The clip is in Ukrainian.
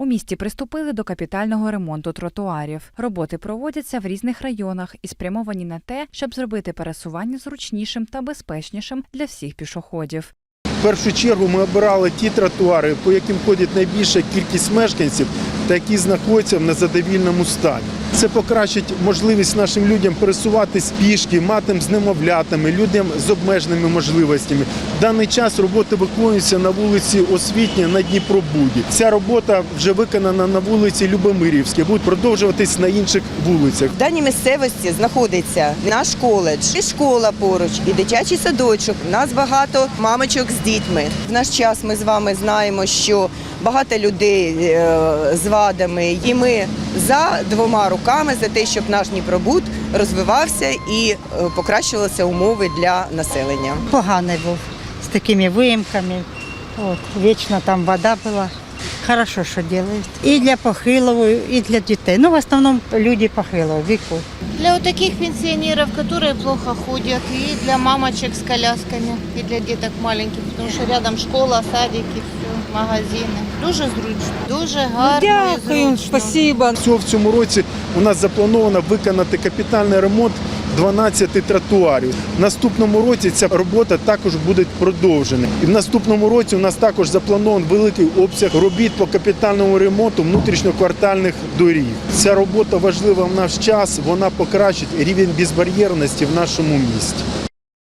У місті приступили до капітального ремонту тротуарів. Роботи проводяться в різних районах і спрямовані на те, щоб зробити пересування зручнішим та безпечнішим для всіх пішоходів. В першу чергу ми обирали ті тротуари, по яким ходить найбільша кількість мешканців та які знаходяться в незадовільному стані. Це покращить можливість нашим людям пересуватись пішки, матим з немовлятами, людям з обмеженими можливостями. В даний час роботи виконуються на вулиці Освітня на Дніпробуді. Ця робота вже виконана на вулиці Любомирівській, буде продовжуватись на інших вулицях. В даній місцевості знаходиться наш коледж, і школа поруч, і дитячий садочок. У нас багато мамочок з дітьми. В наш час ми з вами знаємо, що багато людей е, з вадами, і ми за двома руками за те, щоб наш Дніпробуд розвивався і покращилися покращувалися умови для населення. поганий був з такими виїмками. От, вічно там вода була. Хорошо, що роблять. І для похилого, і для дітей. Ну, в основному люди похилого віку. Для таких пенсионеров, которые плохо ходят, и для мамочек с колясками, и для деток маленьких, потому что рядом школа, садики, все, магазини. Дуже зручно, дуже гарно. і Дякую, зручно. спасибо. Всього в цьому році у нас заплановано виконати капітальний ремонт 12 тротуарів. В наступному році ця робота також буде продовжена. І в наступному році у нас також запланований великий обсяг робіт по капітальному ремонту внутрішньоквартальних доріг. Ця робота важлива в наш час. Вона покращить рівень безбар'єрності в нашому місті.